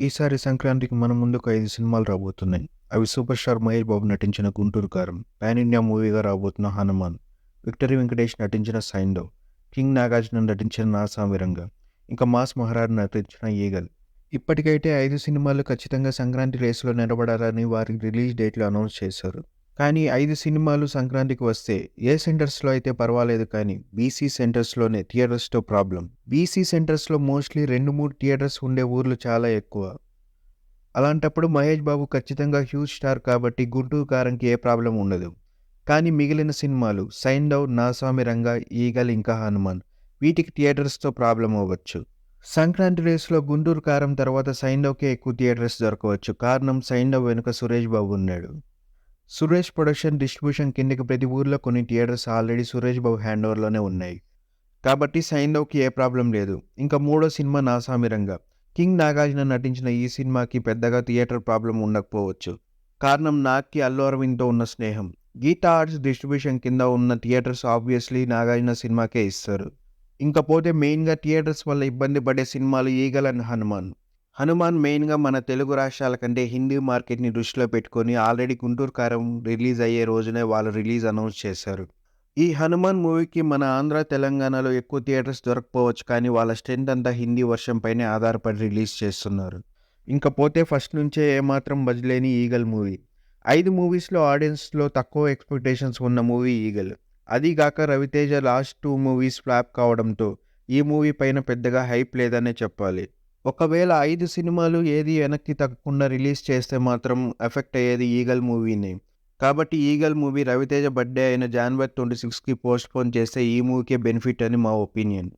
ఈసారి సంక్రాంతికి మన ముందుకు ఐదు సినిమాలు రాబోతున్నాయి. అవి సూపర్ స్టార్ మహేష్ బాబు నటించిన గుంటూరు కారం పాన్ ఇండియా మూవీగా రాబోతున్న హనుమాన్ విక్టరీ వెంకటేష్ నటించిన సైండవ్ కింగ్ నాగార్జున నటించిన నాసామిరంగ ఇంకా మాస్ మహారాజ్ నటించిన ఈగల్. ఇప్పటికైతే ఐదు సినిమాలు ఖచ్చితంగా సంక్రాంతి రేసులో నిలబడాలని వారి రిలీజ్ డేట్లు అనౌన్స్ చేశారు. కానీ ఐదు సినిమాలు సంక్రాంతికి వస్తే ఏ సెంటర్స్లో అయితే పర్వాలేదు కానీ బీసీ సెంటర్స్లోనే థియేటర్స్తో ప్రాబ్లం. బీసీ సెంటర్స్లో మోస్ట్లీ రెండు మూడు థియేటర్స్ ఉండే ఊర్లు చాలా ఎక్కువ. అలాంటప్పుడు మహేష్ బాబు ఖచ్చితంగా హ్యూజ్ స్టార్ కాబట్టి గుంటూరు కారంకి ఏ ప్రాబ్లం ఉండదు. కానీ మిగిలిన సినిమాలు సైండవ్ నాసామి రంగా ఈగల్ ఇంకా హనుమాన్ వీటికి థియేటర్స్తో ప్రాబ్లం అవ్వచ్చు. సంక్రాంతి రేసులో గుంటూరు కారం తర్వాత సైండవ్కే ఎక్కువ థియేటర్స్ దొరకవచ్చు. కారణం సైండవ్ వెనుక సురేష్ బాబు ఉన్నాడు. సురేష్ ప్రొడక్షన్ డిస్ట్రిబ్యూషన్ కిందకి ప్రతి ఊర్లో కొన్ని theatres already Suresh Babu hand ఓవర్లోనే ఉన్నాయి. కాబట్టి సైన్లోకి ఏ ప్రాబ్లం లేదు. ఇంకా మూడో సినిమా నాసామిరంగా. కింగ్ నాగార్జున నటించిన ఈ సినిమాకి పెద్దగా థియేటర్ ప్రాబ్లం ఉండకపోవచ్చు. కారణం నాగ్కి అల్లు అరవింద్తో ఉన్న స్నేహం. గీతా ఆర్ట్స్ డిస్ట్రిబ్యూషన్ కింద ఉన్న థియేటర్స్ ఆబ్వియస్లీ నాగార్జున సినిమాకే ఇస్తారు. ఇంకపోతే మెయిన్గా థియేటర్స్ వల్ల ఇబ్బంది పడే సినిమాలు ఈగల్ అండ్ హనుమాన్. హనుమాన్ మెయిన్గా మన తెలుగు రాష్ట్రాల కంటే హిందీ మార్కెట్ని దృష్టిలో పెట్టుకొని ఆల్రెడీ గుంటూరు కారం రిలీజ్ అయ్యే రోజునే వాళ్ళు రిలీజ్ అనౌన్స్ చేశారు. ఈ హనుమాన్ మూవీకి మన ఆంధ్ర తెలంగాణలో ఎక్కువ థియేటర్స్ దొరకపోవచ్చు కానీ వాళ్ళ స్ట్రెంత్ అంతా హిందీ వర్షం పైనే ఆధారపడి రిలీజ్ చేస్తున్నారు. ఇంకా పోతే ఫస్ట్ నుంచే ఏమాత్రం బజ్లేని ఈగల్ మూవీ. ఐదు మూవీస్లో ఆడియన్స్లో తక్కువ ఎక్స్పెక్టేషన్స్ ఉన్న మూవీ ఈగల్. అదీగాక Raviteja last two movies flop కావడంతో ఈ మూవీ పైన పెద్దగా హైప్ లేదనే చెప్పాలి. ఒకవేళ ఐదు సినిమాలు ఏది వెనక్కి తగ్గకుండా రిలీజ్ చేస్తే మాత్రం ఎఫెక్ట్ అయ్యేది ఈగల్ మూవీని. కాబట్టి ఈగల్ మూవీ రవితేజ బర్త్డే అయిన జాన్వరి ట్వంటీ సిక్స్కి పోస్ట్ పోన్ చేస్తే ఈ మూవీకే బెనిఫిట్ అని మా ఒపీనియన్.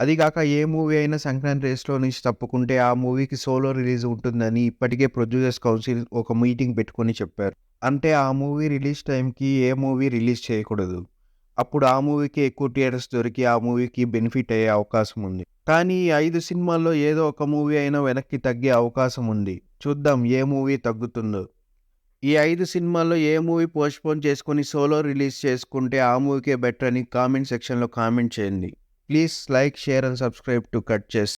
అది కాక ఏ మూవీ అయినా సంక్రాంతి రేస్లో నుంచి తప్పుకుంటే ఆ మూవీకి సోలో రిలీజ్ ఉంటుందని ఇప్పటికే ప్రొడ్యూసర్స్ కౌన్సిల్ ఒక మీటింగ్ పెట్టుకొని చెప్పారు. అంటే ఆ మూవీ రిలీజ్ టైంకి ఏ మూవీ రిలీజ్ చేయకూడదు. అప్పుడు ఆ మూవీకి ఎక్కువ థియేటర్స్ దొరికి ఆ మూవీకి బెనిఫిట్ అయ్యే అవకాశం ఉంది. కానీ ఈ ఐదు సినిమాల్లో ఏదో ఒక మూవీ అయినా వెనక్కి తగ్గే అవకాశం ఉంది. చూద్దాం ఏ మూవీ తగ్గుతుందో. ఈ ఐదు సినిమాల్లో ఏ మూవీ పోస్ట్పోన్ చేసుకొని సోలో రిలీజ్ చేసుకుంటే ఆ మూవీకే బెటర్ అని కామెంట్ సెక్షన్లో కామెంట్ చేయండి. Please like share and subscribe to cut చేసి